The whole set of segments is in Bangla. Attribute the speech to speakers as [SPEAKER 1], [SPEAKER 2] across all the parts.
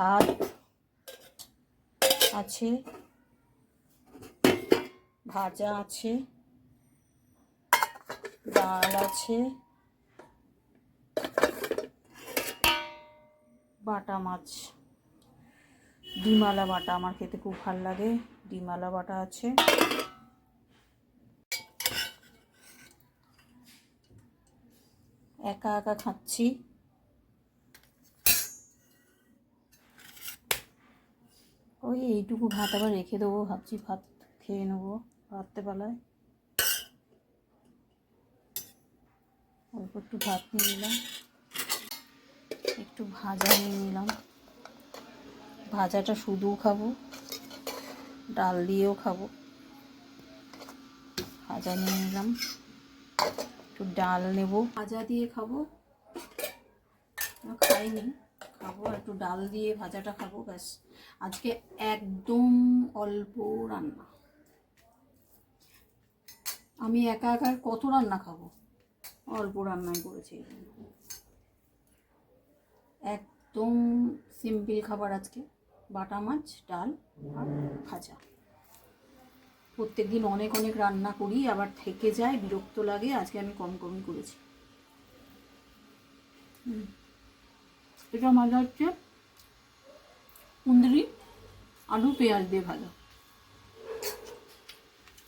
[SPEAKER 1] ভাত আছে, ভাজা আছে, ডাল আছে, বাটা মাছ ডিমালা বাটা আমার খেতে খুব ভালো লাগে ডিমালা বাটা আছে। একা একা খাচ্ছি। এইটুকু ভাত আবার রেখে দেবো, ভাবছি ভাত খেয়ে নেব রাত্রেবেলায় অল্প একটু ভাত নিয়ে নিলাম। একটু ভাজা নিয়ে নিলাম। ভাজাটা শুধুও খাব, ডাল দিয়েও খাব। ভাজা নিয়ে নিলাম। একটু ডাল নেব। ভাজা দিয়ে খাব। খাইনি। খাব, একটু ডাল দিয়ে ভাজাটা খাব, ব্যাস। আজকে একদম অল্প রান্না। আমি একা একা কত রান্না খাব? অল্প রান্নাই করেছি একদম সিম্পল খাবার আজকে। বাটা মাছ, ডাল আর ভাজা। প্রত্যেক দিন অনেক অনেক রান্না করি, আবার থেকে যায়, বিরক্ত লাগে, আজকে আমি কম কমই করেছি। হুম। এটা ভাজা হচ্ছে। কুন্দরি আলু পেঁয়াজ দিয়ে ভাজা।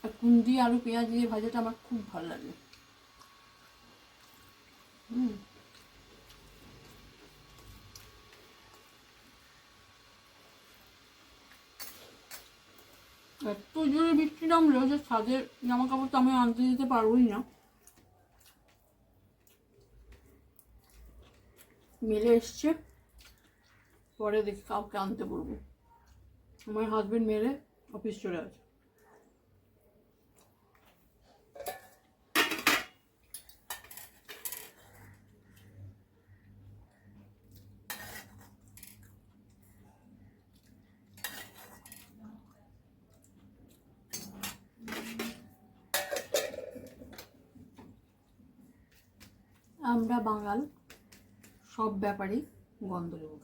[SPEAKER 1] আর কুন্দ্রি আলু পেঁয়াজ দিয়ে ভাজাটা আমার খুব ভালো লাগে। হুম। এত জোরে বৃষ্টি নামলো যে ছাদের জামা কাপড় তো আমি আনতে দিতে পারবোই না। মেলে এসছে। পরে দেখি কাউকে আনতে বলব। আমার হাজবেন্ড মেলে অফিস চলে আছে আমরা বাঙাল। সব ব্যাপারেই গন্ধ লেবু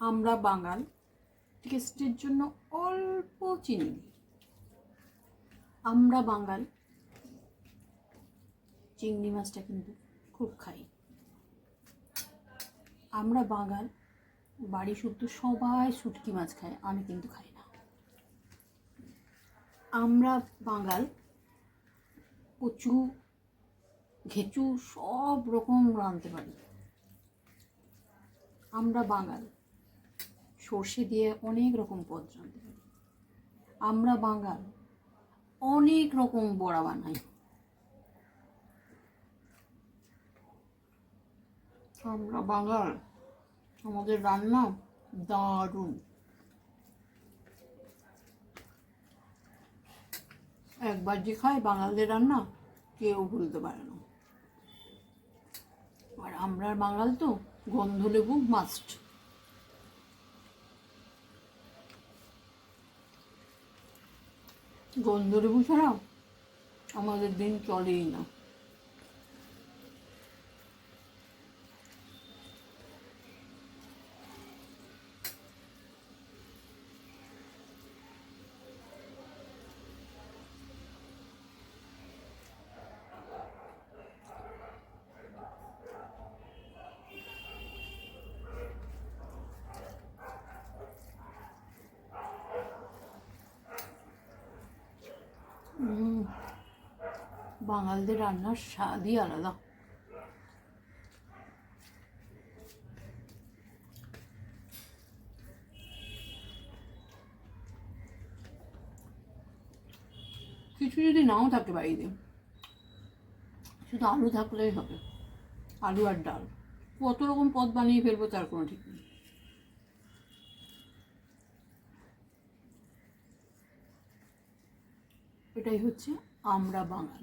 [SPEAKER 1] আমরা বাঙাল, টেস্টের জন্য অল্প চিনি। আমরা বাঙাল, চিংড়ি মাছটা কিন্তু খুব খাই। আমরা বাঙাল, বাড়ি শুদ্ধ সবাই শুটকি মাছ খায়, আমি কিন্তু খাই না। আমরা বাঙাল কচু ঘেঁচু সব রকম রাঁধতে পারি। আমরা বাঙাল। সর্ষে দিয়ে অনেক রকম পদ রাঁধতে পারি। আমরা বাঙাল। অনেক রকম বড়া বানাই। আমরা বাঙাল। আমাদের রান্না দারুণ। একবার যে খায় বাঙালদের রান্না, কেউ ভুলতে পারে না। আর আমরার বাঙাল তো গন্ধ লেবু মাস্ট গন্ধ লেবু ছাড়া আমাদের দিন চলেই না। বাঙালদের রান্নার স্বাদই আলাদা। কিছু যদি নাও থাকে বাড়িতে, শুধু আলু থাকলেই হবে, আলু আর ডাল। কত রকম পদ বানিয়ে ফেলব তার কোনো ঠিক নেই। এটাই হচ্ছে আমরা বাঙাল।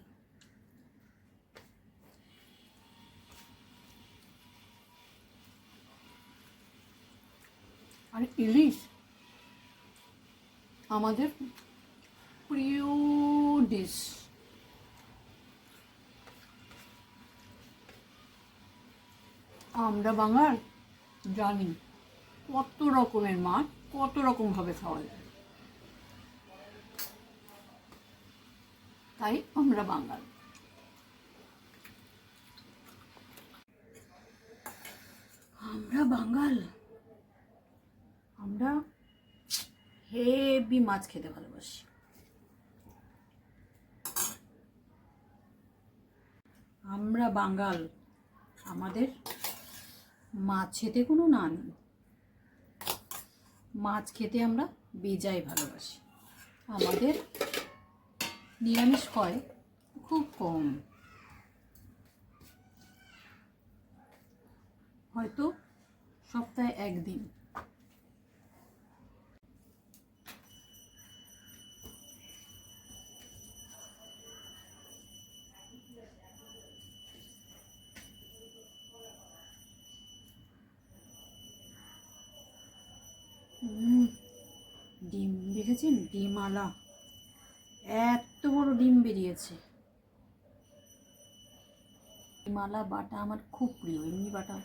[SPEAKER 1] আর ইলিশ আমাদের প্রিয় ডিশ আমরা বাঙাল জানি কত রকমের মাছ, কত রকমভাবে খাওয়া যায়। তাই আমরা বাঙাল। আমরা বাঙাল? আমরা হেভি মাছ খেতে ভালোবাসি। আমরা বাঙাল। আমাদের মাছ খেতে কোনো না নেই। মাছ খেতে আমরা বেজায় ভালোবাসি। আমাদের নিরামিষ হয় খুব কম। হয়তো সপ্তাহে একদিন। ডিম দেখেছেন? ডিমওয়ালা এত বড় ডিম বেরিয়েছে। মালা বাটা আমার খুব প্রিয়, এমনি বাটা।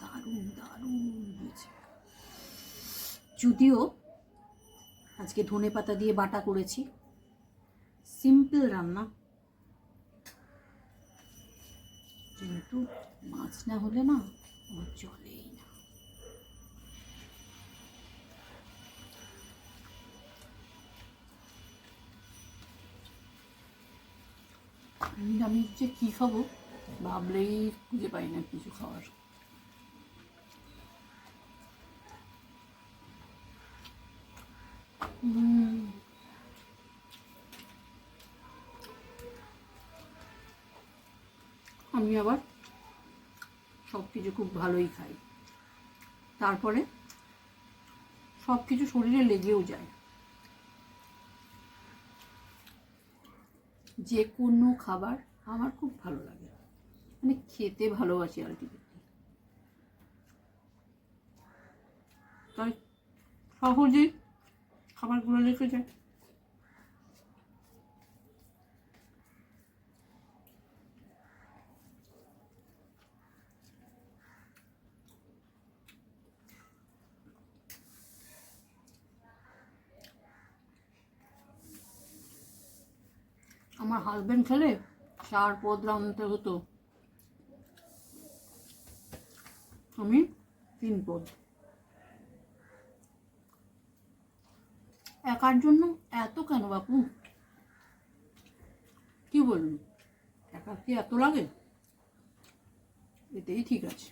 [SPEAKER 1] দারুণ দারুণ যদিও আজকে ধনে পাতা দিয়ে বাটা করেছি, সিম্পল রান্না। কিন্তু মাছ না হলে না আমার চলেই না। আমি যে কী খাব ভাবলেই খুঁজে পাই না কিছু খাওয়ার। আমি আবার সব কিছু খুব ভালোই খাই। তারপরে সব কিছু শরীরে লেগেও যায়। যে কোনো খাবার আমার খুব ভালো লাগে। মানে খেতে ভালোবাসি আলটিমেটলি তাই সহজেই খাবারগুলো লেগে যায়। আমার হাজবেন্ড খেলে চার পদ রাঁধতে হতো। আমি তিন পদ। একার জন্য এত কেন বাপু? কি বলুন একা কি এত লাগে? এতেই ঠিক আছে।